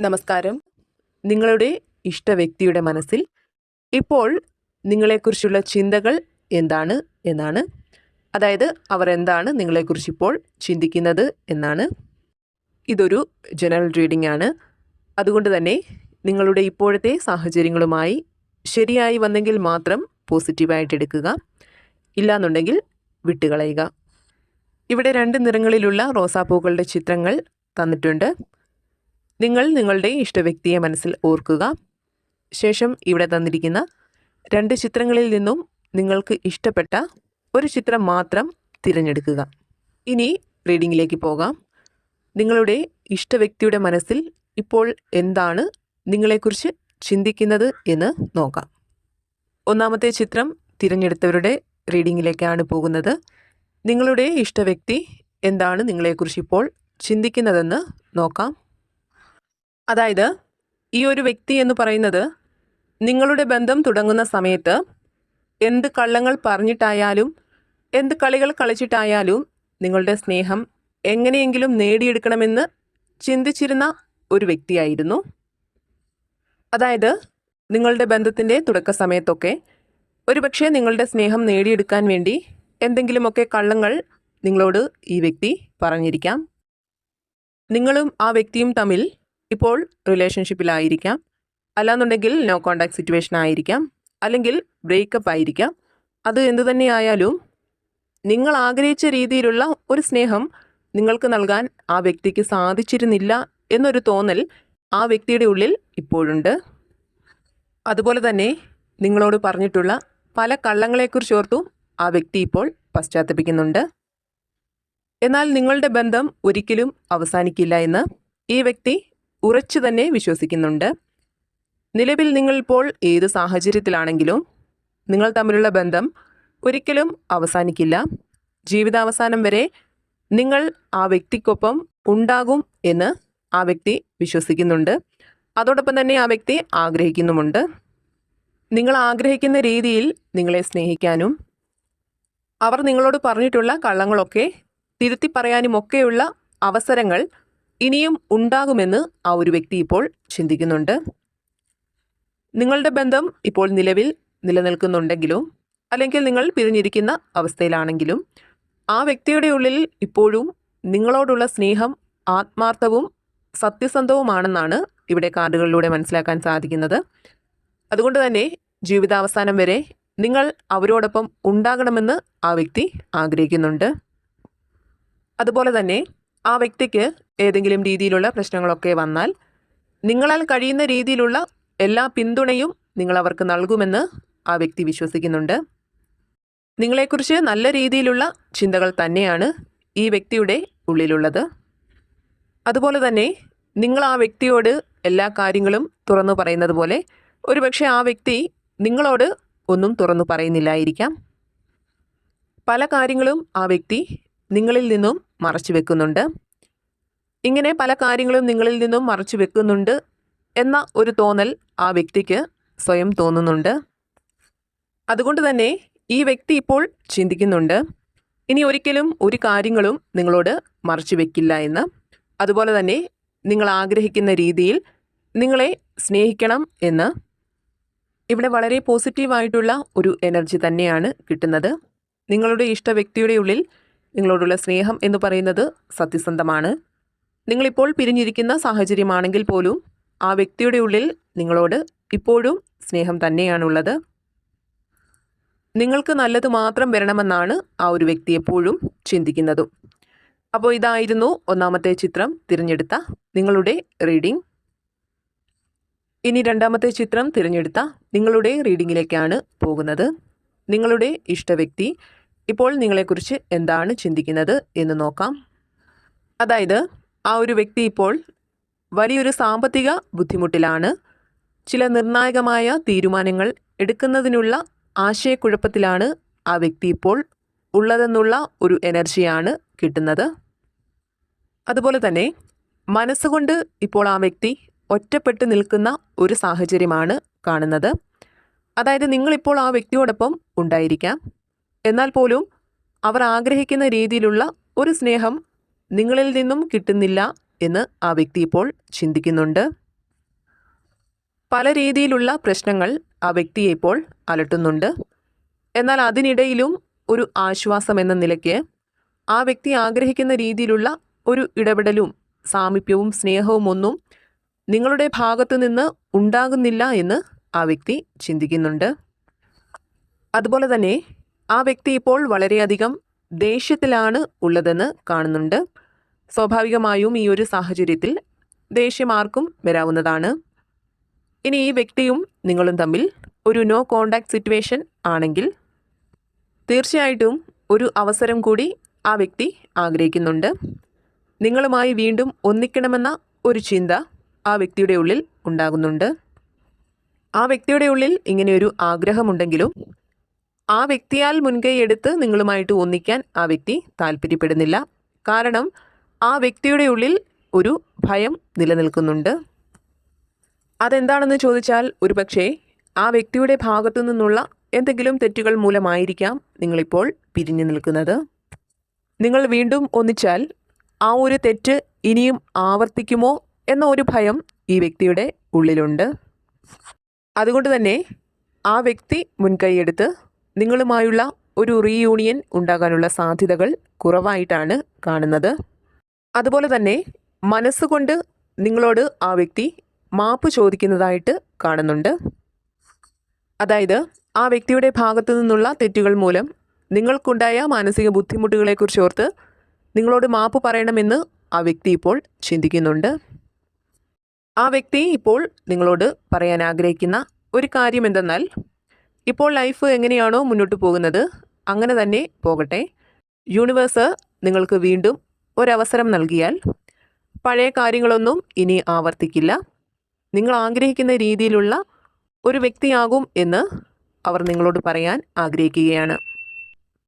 നമസ്കാരം. നിങ്ങളുടെ ഇഷ്ട വ്യക്തിയുടെ മനസ്സിൽ ഇപ്പോൾ നിങ്ങളെക്കുറിച്ചുള്ള ചിന്തകൾ എന്താണ് എന്നാണ്. അതായത് അവർ എന്താണ് നിങ്ങളെക്കുറിച്ച് ഇപ്പോൾ ചിന്തിക്കുന്നത് എന്നാണ്. ഇതൊരു ജനറൽ റീഡിംഗ് ആണ്. അതുകൊണ്ട് തന്നെ നിങ്ങളുടെ ഇപ്പോഴത്തെ സാഹചര്യങ്ങളുമായി ശരിയായി വന്നെങ്കിൽ മാത്രം പോസിറ്റീവായിട്ട് എടുക്കുക. ഇല്ലാന്നുണ്ടെങ്കിൽ വിട്ടുകളയുക. ഇവിടെ രണ്ട് നിറങ്ങളിലുള്ള റോസാപ്പൂക്കളുടെ ചിത്രങ്ങൾ തന്നിട്ടുണ്ട്. നിങ്ങൾ നിങ്ങളുടെ ഇഷ്ടവ്യക്തിയെ മനസ്സിൽ ഓർക്കുക. ശേഷം ഇവിടെ തന്നിരിക്കുന്ന രണ്ട് ചിത്രങ്ങളിൽ നിന്നും നിങ്ങൾക്ക് ഇഷ്ടപ്പെട്ട ഒരു ചിത്രം മാത്രം തിരഞ്ഞെടുക്കുക. ഇനി റീഡിങ്ങിലേക്ക് പോകാം. നിങ്ങളുടെ ഇഷ്ടവ്യക്തിയുടെ മനസ്സിൽ ഇപ്പോൾ എന്താണ് നിങ്ങളെക്കുറിച്ച് ചിന്തിക്കുന്നത് എന്ന് നോക്കാം. ഒന്നാമത്തെ ചിത്രം തിരഞ്ഞെടുത്തവരുടെ റീഡിങ്ങിലേക്കാണ് പോകുന്നത്. നിങ്ങളുടെ ഇഷ്ടവ്യക്തി എന്താണ് നിങ്ങളെക്കുറിച്ച് ഇപ്പോൾ ചിന്തിക്കുന്നതെന്ന് നോക്കാം. അതായത് ഈ ഒരു വ്യക്തി എന്ന് പറയുന്നത് നിങ്ങളുടെ ബന്ധം തുടങ്ങുന്ന സമയത്ത് എന്ത് കള്ളങ്ങൾ പറഞ്ഞിട്ടായാലും എന്ത് കളികൾ കളിച്ചിട്ടായാലും നിങ്ങളുടെ സ്നേഹം എങ്ങനെയെങ്കിലും നേടിയെടുക്കണമെന്ന് ചിന്തിച്ചിരുന്ന ഒരു വ്യക്തിയായിരുന്നു. അതായത് നിങ്ങളുടെ ബന്ധത്തിന്റെ തുടക്ക സമയത്തൊക്കെ ഒരുപക്ഷെ നിങ്ങളുടെ സ്നേഹം നേടിയെടുക്കാൻ വേണ്ടി എന്തെങ്കിലുമൊക്കെ കള്ളങ്ങൾ നിങ്ങളോട് ഈ വ്യക്തി പറഞ്ഞിരിക്കാം. നിങ്ങളും ആ വ്യക്തിയും തമ്മിൽ ഇപ്പോൾ റിലേഷൻഷിപ്പിലായിരിക്കാം അല്ലാന്നുണ്ടെങ്കിൽ നോ കോണ്ടാക്ട് സിറ്റുവേഷൻ ആയിരിക്കാം. അല്ലെങ്കിൽ ബ്രേക്കപ്പ് ആയിരിക്കാം. അത് എന്തു തന്നെയായാലും നിങ്ങൾ ആഗ്രഹിച്ച രീതിയിലുള്ള ഒരു സ്നേഹം നിങ്ങൾക്ക് നൽകാൻ ആ വ്യക്തിക്ക് സാധിച്ചിരുന്നില്ല എന്നൊരു തോന്നൽ ആ വ്യക്തിയുടെ ഉള്ളിൽ ഇപ്പോഴുണ്ട്. അതുപോലെ തന്നെ നിങ്ങളോട് പറഞ്ഞിട്ടുള്ള പല കള്ളങ്ങളെക്കുറിച്ച് ഓർത്തും ആ വ്യക്തി ഇപ്പോൾ പശ്ചാത്തപിക്കുന്നുണ്ട്. എന്നാൽ നിങ്ങളുടെ ബന്ധം ഒരിക്കലും അവസാനിക്കില്ല എന്ന് ഈ വ്യക്തി ഉറച്ചു തന്നെ വിശ്വസിക്കുന്നുണ്ട്. നിലവിൽ നിങ്ങൾ നിങ്ങളിപ്പോൾ ഏത് സാഹചര്യത്തിലാണെങ്കിലും നിങ്ങൾ തമ്മിലുള്ള ബന്ധം ഒരിക്കലും അവസാനിക്കില്ല. ജീവിതാവസാനം വരെ നിങ്ങൾ ആ വ്യക്തിക്കൊപ്പം ഉണ്ടാകും എന്ന് ആ വ്യക്തി വിശ്വസിക്കുന്നുണ്ട്. അതോടൊപ്പം തന്നെ ആ വ്യക്തി ആഗ്രഹിക്കുന്നുമുണ്ട്. നിങ്ങൾ ആഗ്രഹിക്കുന്ന രീതിയിൽ നിങ്ങളെ സ്നേഹിക്കാനും അവർ നിങ്ങളോട് പറഞ്ഞിട്ടുള്ള കള്ളങ്ങളൊക്കെ തിരുത്തി പറയാനുമൊക്കെയുള്ള അവസരങ്ങൾ ഇനിയും ഉണ്ടാകുമെന്ന് ആ ഒരു വ്യക്തി ഇപ്പോൾ ചിന്തിക്കുന്നുണ്ട്. നിങ്ങളുടെ ബന്ധം ഇപ്പോൾ നിലവിൽ നിലനിൽക്കുന്നുണ്ടെങ്കിലും അല്ലെങ്കിൽ നിങ്ങൾ പിരിഞ്ഞിരിക്കുന്ന അവസ്ഥയിലാണെങ്കിലും ആ വ്യക്തിയുടെ ഉള്ളിൽ ഇപ്പോഴും നിങ്ങളോടുള്ള സ്നേഹം ആത്മാർത്ഥവും സത്യസന്ധവുമാണെന്നാണ് ഇവിടെ കാർഡുകളിലൂടെ മനസ്സിലാക്കാൻ സാധിക്കുന്നത്. അതുകൊണ്ട് തന്നെ ജീവിതാവസാനം വരെ നിങ്ങൾ അവരോടൊപ്പം ഉണ്ടാകണമെന്ന് ആ വ്യക്തി ആഗ്രഹിക്കുന്നുണ്ട്. അതുപോലെ തന്നെ ആ വ്യക്തിക്ക് ഏതെങ്കിലും രീതിയിലുള്ള പ്രശ്നങ്ങളൊക്കെ വന്നാൽ നിങ്ങളാൽ കഴിയുന്ന രീതിയിലുള്ള എല്ലാ പിന്തുണയും നിങ്ങൾ അവർക്ക് നൽകുമെന്ന് ആ വ്യക്തി വിശ്വസിക്കുന്നുണ്ട്. നിങ്ങളെക്കുറിച്ച് നല്ല രീതിയിലുള്ള ചിന്തകൾ തന്നെയാണ് ഈ വ്യക്തിയുടെ ഉള്ളിലുള്ളത്. അതുപോലെ തന്നെ നിങ്ങൾ ആ വ്യക്തിയോട് എല്ലാ കാര്യങ്ങളും തുറന്നു പറയുന്നത് പോലെ ഒരുപക്ഷെ ആ വ്യക്തി നിങ്ങളോട് ഒന്നും തുറന്നു പറയുന്നില്ലായിരിക്കാം. പല കാര്യങ്ങളും ആ വ്യക്തി നിങ്ങളിൽ നിന്നും മറച്ചു വെക്കുന്നുണ്ട്. ഇങ്ങനെ പല കാര്യങ്ങളും നിങ്ങളിൽ നിന്നും മറച്ചു വെക്കുന്നുണ്ട് എന്ന ഒരു തോന്നൽ ആ വ്യക്തിക്ക് സ്വയം തോന്നുന്നുണ്ട്. അതുകൊണ്ട് തന്നെ ഈ വ്യക്തി ഇപ്പോൾ ചിന്തിക്കുന്നുണ്ട്. ഇനി ഒരിക്കലും ഒരു കാര്യങ്ങളും നിങ്ങളോട് മറച്ചു വെക്കില്ല എന്ന്. അതുപോലെ തന്നെ നിങ്ങൾ ആഗ്രഹിക്കുന്ന രീതിയിൽ നിങ്ങളെ സ്നേഹിക്കണം എന്ന്. ഇവിടെ വളരെ പോസിറ്റീവായിട്ടുള്ള ഒരു എനർജി തന്നെയാണ് കിട്ടുന്നത്. നിങ്ങളുടെ ഇഷ്ട വ്യക്തിയുടെ ഉള്ളിൽ നിങ്ങളോടുള്ള സ്നേഹം എന്ന് പറയുന്നത് സത്യസന്ധമാണ്. നിങ്ങളിപ്പോൾ പിരിഞ്ഞിരിക്കുന്ന സാഹചര്യമാണെങ്കിൽ പോലും ആ വ്യക്തിയുടെ ഉള്ളിൽ നിങ്ങളോട് ഇപ്പോഴും സ്നേഹം തന്നെയാണുള്ളത്. നിങ്ങൾക്ക് നല്ലത് മാത്രം വരണമെന്നാണ് ആ ഒരു വ്യക്തി എപ്പോഴും ചിന്തിക്കുന്നതും. അപ്പോൾ ഇതായിരുന്നു ഒന്നാമത്തെ ചിത്രം തിരഞ്ഞെടുത്ത നിങ്ങളുടെ റീഡിംഗ് ഇനി രണ്ടാമത്തെ ചിത്രം തിരഞ്ഞെടുത്ത നിങ്ങളുടെ റീഡിങ്ങിലേക്കാണ് പോകുന്നത്. നിങ്ങളുടെ ഇഷ്ട വ്യക്തി ഇപ്പോൾ നിങ്ങളെക്കുറിച്ച് എന്താണ് ചിന്തിക്കുന്നത് എന്ന് നോക്കാം. അതായത് ആ ഒരു വ്യക്തി ഇപ്പോൾ വലിയൊരു സാമ്പത്തിക ബുദ്ധിമുട്ടിലാണ്. ചില നിർണായകമായ തീരുമാനങ്ങൾ എടുക്കുന്നതിനുള്ള ആശയക്കുഴപ്പത്തിലാണ് ആ വ്യക്തി ഇപ്പോൾ ഉള്ളതെന്നുള്ള ഒരു എനർജിയാണ് കിട്ടുന്നത്. അതുപോലെ തന്നെ മനസ്സുകൊണ്ട് ഇപ്പോൾ ആ വ്യക്തി ഒറ്റപ്പെട്ട് നിൽക്കുന്ന ഒരു സാഹചര്യമാണ് കാണുന്നത്. അതായത് നിങ്ങളിപ്പോൾ ആ വ്യക്തിയോടൊപ്പം ഉണ്ടായിരിക്കാം. എന്നാൽ പോലും അവർ ആഗ്രഹിക്കുന്ന രീതിയിലുള്ള ഒരു സ്നേഹം നിങ്ങളിൽ നിന്നും കിട്ടുന്നില്ല എന്ന് ആ വ്യക്തി ഇപ്പോൾ ചിന്തിക്കുന്നുണ്ട്. പല രീതിയിലുള്ള പ്രശ്നങ്ങൾ ആ വ്യക്തിയെ ഇപ്പോൾ അലട്ടുന്നുണ്ട്. എന്നാൽ അതിനിടയിലും ഒരു ആശ്വാസം എന്ന നിലയ്ക്ക് ആ വ്യക്തി ആഗ്രഹിക്കുന്ന രീതിയിലുള്ള ഒരു ഇടപെടലും സാമീപ്യവും സ്നേഹവും ഒന്നും നിങ്ങളുടെ ഭാഗത്തു നിന്ന് ഉണ്ടാകുന്നില്ല എന്ന് ആ വ്യക്തി ചിന്തിക്കുന്നുണ്ട്. അതുപോലെ തന്നെ ആ വ്യക്തി ഇപ്പോൾ വളരെയധികം ദേഷ്യത്തിലാണ് ഉള്ളതെന്ന് കാണുന്നുണ്ട്. സ്വാഭാവികമായും ഈ ഒരു സാഹചര്യത്തിൽ ദേഷ്യമാർക്കും വരാവുന്നതാണ്. ഇനി ഈ വ്യക്തിയും നിങ്ങളും തമ്മിൽ ഒരു നോ കോണ്ടാക്ട് സിറ്റുവേഷൻ ആണെങ്കിൽ തീർച്ചയായിട്ടും ഒരു അവസരം കൂടി ആ വ്യക്തി ആഗ്രഹിക്കുന്നുണ്ട്. നിങ്ങളുമായി വീണ്ടും ഒന്നിക്കണമെന്ന ഒരു ചിന്ത ആ വ്യക്തിയുടെ ഉള്ളിൽ ഉണ്ടാകുന്നുണ്ട്. ആ വ്യക്തിയുടെ ഉള്ളിൽ ഇങ്ങനെയൊരു ആഗ്രഹമുണ്ടെങ്കിലും ആ വ്യക്തിയാൽ മുൻകൈ എടുത്ത് നിങ്ങളുമായിട്ട് ഒന്നിക്കാൻ ആ വ്യക്തി താല്പര്യപ്പെടുന്നില്ല കാരണം ആ വ്യക്തിയുടെ ഉള്ളിൽ ഒരു ഭയം നിലനിൽക്കുന്നുണ്ട്. അതെന്താണെന്ന് ചോദിച്ചാൽ ഒരുപക്ഷേ ആ വ്യക്തിയുടെ ഭാഗത്തു നിന്നുള്ള എന്തെങ്കിലും തെറ്റുകൾ മൂലമായിരിക്കാം നിങ്ങളിപ്പോൾ പിരിഞ്ഞു നിൽക്കുന്നത്. നിങ്ങൾ വീണ്ടും ഒന്നിച്ചാൽ ആ ഒരു തെറ്റ് ഇനിയും ആവർത്തിക്കുമോ എന്ന ഒരു ഭയം ഈ വ്യക്തിയുടെ ഉള്ളിലുണ്ട്. അതുകൊണ്ട് തന്നെ ആ വ്യക്തി മുൻകൈയെടുത്ത് നിങ്ങളുമായുള്ള ഒരു റീയൂണിയൻ ഉണ്ടാകാനുള്ള സാധ്യതകൾ കുറവായിട്ടാണ് കാണുന്നത്. അതുപോലെ തന്നെ മനസ്സുകൊണ്ട് നിങ്ങളോട് ആ വ്യക്തി മാപ്പ് ചോദിക്കുന്നതായിട്ട് കാണുന്നുണ്ട്. അതായത് ആ വ്യക്തിയുടെ ഭാഗത്തു നിന്നുള്ള തെറ്റുകൾ മൂലം നിങ്ങൾക്കുണ്ടായ മാനസിക ബുദ്ധിമുട്ടുകളെക്കുറിച്ച് ഓർത്ത് നിങ്ങളോട് മാപ്പ് പറയണമെന്ന് ആ വ്യക്തി ഇപ്പോൾ ചിന്തിക്കുന്നുണ്ട്. ആ വ്യക്തി ഇപ്പോൾ നിങ്ങളോട് പറയാൻ ആഗ്രഹിക്കുന്ന ഒരു കാര്യം എന്തെന്നാൽ ഇപ്പോൾ ലൈഫ് എങ്ങനെയാണോ മുന്നോട്ട് പോകുന്നത് അങ്ങനെ തന്നെ പോകട്ടെ. യൂണിവേഴ്സ് നിങ്ങൾക്ക് വീണ്ടും ഒരവസരം നൽകിയാൽ പഴയ കാര്യങ്ങളൊന്നും ഇനി ആവർത്തിക്കില്ല. നിങ്ങൾ ആഗ്രഹിക്കുന്ന രീതിയിലുള്ള ഒരു വ്യക്തിയാകും എന്ന് അവർ നിങ്ങളോട് പറയാൻ ആഗ്രഹിക്കുകയാണ്.